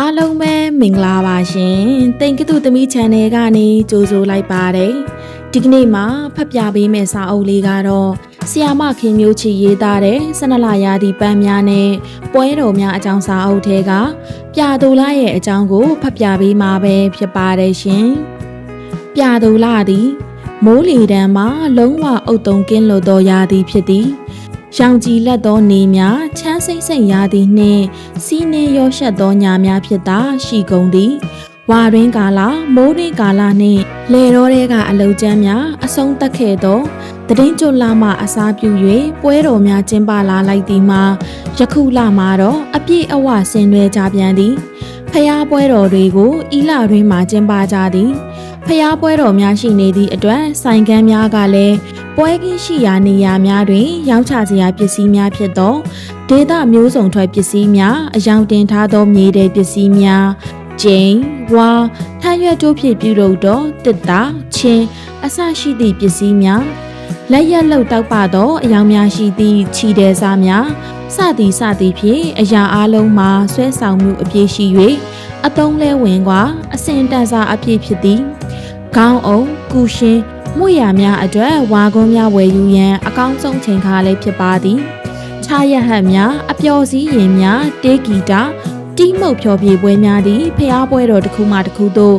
အားလုံးပဲမင်္ဂလာပါရှင်။တိမ်ကတုသမီး channel ကနေကြိုဆိုလိုက်ပါတယ်။ဒီကနေ့မှာဖတ်ပြပေးမယ့်စာအုပ်လေးကတော့ဆီယာမခင်မျိုးချီရေးသားတဲ့ဆနလာရာဒီပန်းများနဲ့ပွဲတော်များအကြောင်းစာအုပ်ထဲကပြာတူလာရဲ့အကြောင်းကိုဖတ်ပြပေးမှာပဲဖြစ်ပါတယ်ရှင်။ပြာတူလာသည်မိုးလေတံမှာလုံးဝအုတ်တုံကင်းလို့သောရာသည်ဖြစ်သည်။ ရောင်ကြည်လက်သောနေများချမ်းစိမ့်စိမ့်ရာသည်နှင့်စီးနှင်းရောရှက်သောညာများဖြစ်သာရှိကုန်သည်ဝါရင်းကာလမိုးရင်းကာလနှင့်လေတော်တဲကအလုကျမ်းများအဆုံးသက်ခဲ့သောတည်င်းကျွလာမှအစားပြု၍ပွဲတော်များကျင်းပလာလိုက်သည်မှာယခုလမှာတော့အပြည့်အဝဆင်နွှဲကြပြန်သည်ဖျားပွဲတော်တွေကိုဤလတွင်မှကျင်းပကြသည် ဖျားပွဲတော်များရှိနေသည့်အတွက်ဆိုင်ကန်းများကလည်းပွဲကင်းရှိရာနေရာများတွင် ရောင်းချစရာပစ္စည်းများဖြစ်သောဒေသမျိုးစုံထွက်ပစ္စည်းများအယောင်တင်ထားသောမြေတဲ့ပစ္စည်းများကျိန်ဝါထမ်းရွက်တို့ဖြင့်ပြုလုပ်သောတစ်တာချင်းအစရှိသည့်ပစ္စည်းများလက်ရက်လောက်တောက်ပသောအယောင်များရှိသည့်ခြိတဲ့စားများစသည်စသည်ဖြင့်အရာအလုံးမှာဆွဲဆောင်မှုအပြည့်ရှိ၍အတုံးလဲဝင်ကွာအစင်တန်စာအပြည့်ဖြစ်သည် ခေါင်းအုံကုရှင်မှုရများအတွက်ဝါကုန်းများဝယ်ယူရန်အကောင်းဆုံးချိန်ခါလေးဖြစ်ပါသည်ခြားရဟတ်များအပျော်စီးရင်များတေးဂီတာတီးမှုတ်ဖြော်ပြပွဲများသည်ဖျားပွဲတော်တစ်ခုမှတစ်ခုသို့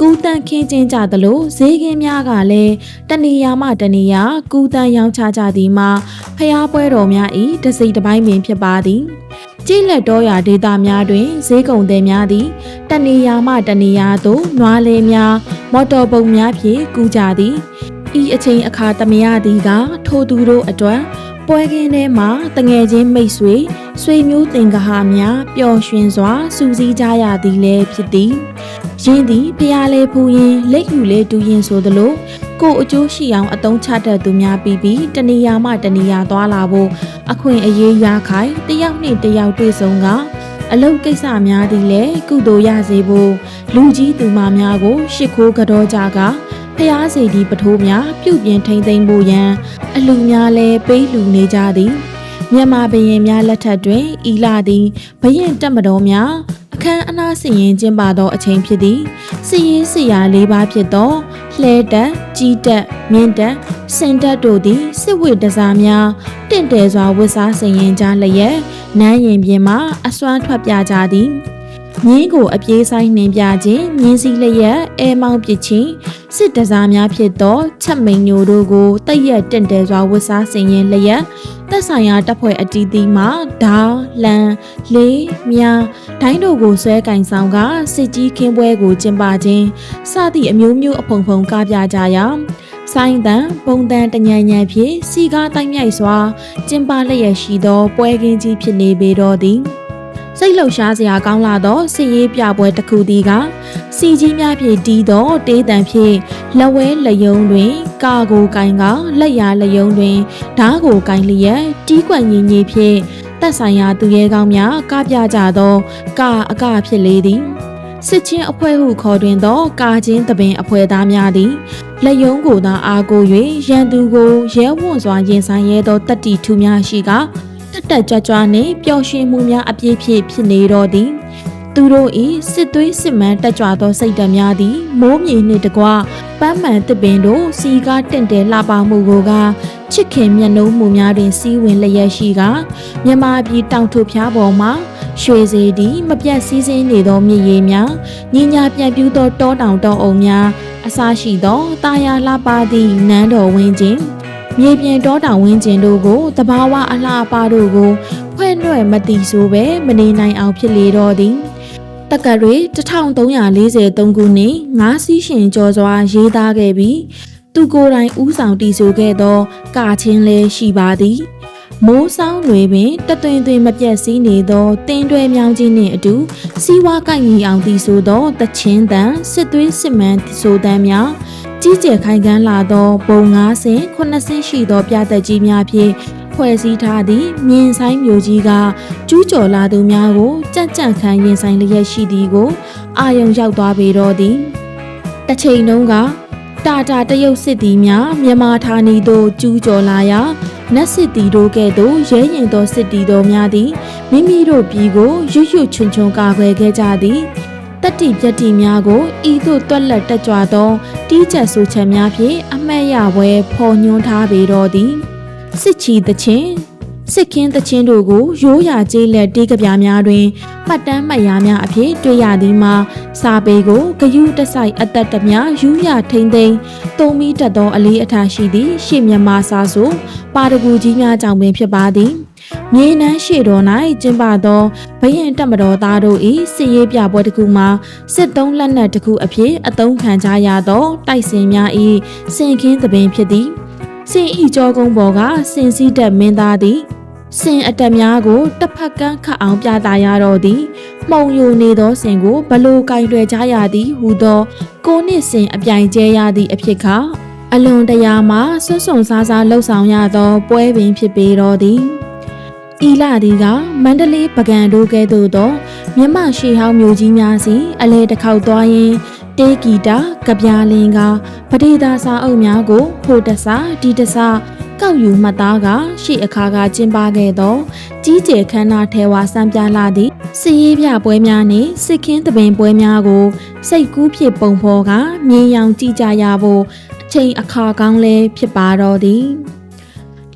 ကူးတန်ခင်းကျင်းကြသလိုဈေးကင်းများကလည်းတဏီယာမှတဏီယာကူးတန်ရောင်းချကြသည်မှာဖျားပွဲတော်များ၏တစိမ့်တစ်ပိုင်းပင်ဖြစ်ပါသည် ကြည်လက်တော်ရာဒေတာများတွင်ဈေးကုံသည်များသည်တဏီယာမှတဏီယာသို့နွားလဲများမော်တော်ပုံများဖြင့်ကူးကြသည်ဤအချိန်အခါသမယသည်ကထိုသူတို့အတွက်ပွဲကင်းထဲမှာတငယ်ချင်းမိတ်ဆွေဆွေမျိုးတင်ကဟာများပျော်ရွှင်စွာစူးစီးကြရသည်လည်းဖြစ်သည်ရင်းသည်ဖျားလဲဖူးရင်လက်ယူလဲတူရင်ဆိုသလိုကိုအကျိုးရှိအောင်အသုံးချတတ်သူများပြီးပြီးတဏီယာမှတဏီယာသွားလာဖို့ အခွင့်အရေးရခိုင်တယောက်နှင့်တယောက်တွေ့ဆုံကအလုတ်ကိစ္စများသည်လည်းကုသိုလ်ရစေဖို့လူကြီးသူမများကိုရှ िख ိုးကြောကြကဖျားစီဒီပထိုးများပြုတ်ပြင်းထိမ့်သိမ့်ဖို့ရန် အလူများလဲပေးလူနေကြသည်မြန်မာဘရင်များလက်ထက်တွင်ဤလာသည်ဘရင်တက်မတော်များအခမ်းအနားစီရင်ကျင်းပသောအချိန်ဖြစ်သည်စီရင်စီရာ၄ပါးဖြစ်သောလှဲတက်ကြီးတက်မြင့်တက် စင်တက်တို့သည်စစ်ဝိတစားများတင့်တယ်စွာဝတ်စားစီရင်ကြလျက်နန်းရင်ပြင်မှအစွမ်းထွက်ပြကြသည်မြင်းကိုအပြေးဆိုင်နှင်ပြခြင်းမြင်းစည်းလျက်အဲမောင်းပစ်ခြင်းစစ်တစားများဖြစ်သောချက်မိန်ညိုတို့ကိုတည့်ရက်တင့်တယ်စွာဝတ်စားဆင်ရင်လျက်သက်ဆိုင်ရာတပ်ဖွဲ့အတီးတီးမှဓာလန်လေးမြားဒိုင်းတို့ကိုဆွဲကင်ဆောင်ကစစ်ကြီးခင်းပွဲကိုကျင်းပခြင်းစသည့်အမျိုးမျိုးအဖုံဖုံကားပြကြရာ ဆိုင်တန်ပုံတန်တညံညံဖြင့်စီကားတိုင်းမြိုက်စွာကျင်းပလျက်ရှိသောပွဲကင်းကြီးဖြစ်နေပေတော့သည်စိတ်လှုပ်ရှားစရာကောင်းလာသောစစ်ရေးပြပွဲတစ်ခုသည်ကစီကြီးများဖြင့်တီးသောတေးတံဖြင့်လက်ဝဲလယုံတွင် ကာကိုကင်ကလက်ရလယုံတွင်ဓားကိုကင်လျက်တီးကွက်ရင်ကြီးဖြင့်တက်ဆိုင်ရာသူရဲကောင်းများကပြကြသောကာအကဖြစ်လေသည်စစ်ချင်းအဖွဲ့ဟုခေါ်တွင်သောကာချင်းတပင်အဖွဲ့သားများသည် လက်ယုံကိုသာအားကို၍ရန်သူကိုရဲဝံ့စွာရင်ဆိုင်ရဲသောတတိထုများရှိကတက်တက်ကြွကြွနှင့်ပျော်ရွှင်မှုများအပြည့်ဖြည့်ဖြစ်နေတော့သည်သူတို့၏စစ်သွေးစစ်မှန်တက်ကြွသောစိတ်ဓာတ်များသည်မိုးမြေနှင့်တကွပန်းမှန်တစ်ပင်တို့စီကားတင့်တယ်လှပမှုကိုက ချစ်ခင်မျက်နှုံးမှုများတွင်စီးဝင်လျက်ရှိကမြမပြည်တောင်ထုဖျားပေါ်မှာရွှေစေတီမပြတ်စည်းစင်းနေသောမြည်ရည်များညီညာပြန်ပြူသောတောတောင်တောအုံများအစားရှိသောတာယာလှပသည့်နန်းတော်ဝင်းချင်းမြေပြင်တောတောင်ဝင်းကျင်တို့ကိုတဘာဝအလှအပတို့ကိုဖွဲ့နှဲ့မတိဆိုပဲမနေနိုင်အောင်ဖြစ်လေတော့သည်တက္ကရီ1343ခုနှစ်ငါးစီးရှင်ကျော်စွာရေးသားခဲ့ပြီး သူကိုယ်တိုင်ဥဆောင်တည်ဆိုခဲ့သော ကာချင်းလည်းရှိပါသည်မိုးဆောင်တွေပင်တသွင်သွင်မပြတ်စည်းနေသောတင်းတွဲမြောင်းကြီးနှင့်အတူစီးဝါးကိုက်ညီအောင်တည်ဆိုသောတချင်းတန်စစ်သွေးစစ်မှန်ဆိုတမ်းများကြီးကျယ်ခိုင်ခန်းလာသောပုံ9ဆင်9ဆင်ရှိသောပြသက်ကြီးများဖြင့်ဖွဲ့စည်းထားသည့်မြင်းဆိုင်မျိုးကြီးကကျူးကျော်လာသူများကိုကြက်ကြန့်ခံရင်ဆိုင်လျက်ရှိသည်ကိုအာယုံရောက်သွားပေတော့သည်တစ်ချိန်လုံးက တာတာတရုတ်စစ်သည်များမြန်မာဌာနီသို့ကျူးကျော်လာရာနတ်စစ်တီတို့ကဲ့သို့ရဲရင်သောစစ်တီတော်များသည်မိမိတို့ပြည်ကိုရွရွချွန်ချွန်ကာကွယ်ခဲ့ကြသည်တတ္တိပြတ္တိများကိုဤသို့တွက်လက်တက်ကြွသောတီးချက်ဆိုချက်များဖြင့်အမှတ်ရပွဲဖော်ညွှန်းထားပေတော်သည်စစ်ချီသချင်း စစ်ခင်းသချင်းတို့ကိုရိုးရာကျေးလက်တေးကပြားများတွင်မှတ်တမ်းမှတ်ရာများအဖြစ်တွေ့ရသည်မှာစာပေကိုဂယုတစိုက်အသက်တများယူရထိမ့်သိမ်းသုံးမိတတ်သောအလေးအထားရှိသည့်ရှေ့မြန်မာစာဆိုပါရဂူကြီးများကြောင့်ပင်ဖြစ်ပါသည်မြေနန်းရှေတော်၌ကျင်းပသောဘရင်တက်မတော်သားတို့၏စစ်ရေးပြပွဲတစ်ခုမှာစစ်သုံးလက်နက်တစ်ခုအဖြစ်အသုံးခံကြရသောတိုက်စင်များ၏စင်ခင်းသပင်ဖြစ်သည်စင်ဤကြောကုန်းပေါ်ကစင်စည်းတက်မင်းသားသည် စင်အတက်များကိုတစ်ဖက်ကန်းခတ်အောင်ပြသရတော့သည်မှုံယိုနေသောစင်ကိုဘလို့ကင်တွယ်ကြရသည်ဟူသောကိုနှစ်စင်အပြိုင်ကျဲရသည့်အဖြစ်ခါအလွန်တရာမှာဆွတ်ဆုံစားစားလှုပ်ဆောင်ရသောပွဲပင်ဖြစ်ပေတော်သည်ဤလာသည်ကမန္တလေးပကံတို့ကဲ့သို့သောမြမရှေဟောင်းမျိုးကြီးများစီအလဲတစ်ခေါက်သွားရင်းတေးဂီတာကပြားလင်းကပဒေသာစာအုပ်များကိုဟိုတဆဒီတဆ ကောက်ယူမှတ်သားကရှေ့အခါကကျင်းပခဲ့သောကြီးကျယ်ခမ်းနားထဲဝါစံပြလာသည့်စစ်ရေးပြပွဲများနှင့်စစ်ခင်းသပင်ပွဲများကို စိတ်ကူးဖြစ်ပုံဖော်ကမြင်ရောင်ကြည့်ကြရဖို့အချိန်အခါကောင်းလဲဖြစ်ပါတော့သည်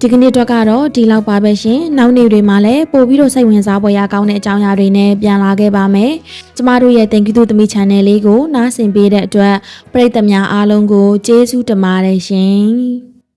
ဒီကနေ့တော့ကတော့ဒီလောက်ပါပဲရှင်နောက်နေ့တွေမှာလည်းပို့ပြီးတော့စိတ်ဝင်စားဖွယ်ရာကောင်းတဲ့အကြောင်းအရာတွေနဲ့ပြန်လာခဲ့ပါမယ်ကျမတို့ရဲ့ Thank you သမီး channel လေးကိုနားဆင်ပေးတဲ့အတွက်ပရိသတ်များအားလုံးကိုကျေးဇူးတင်ပါတယ်ရှင်